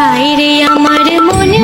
হায় রে আমার মনে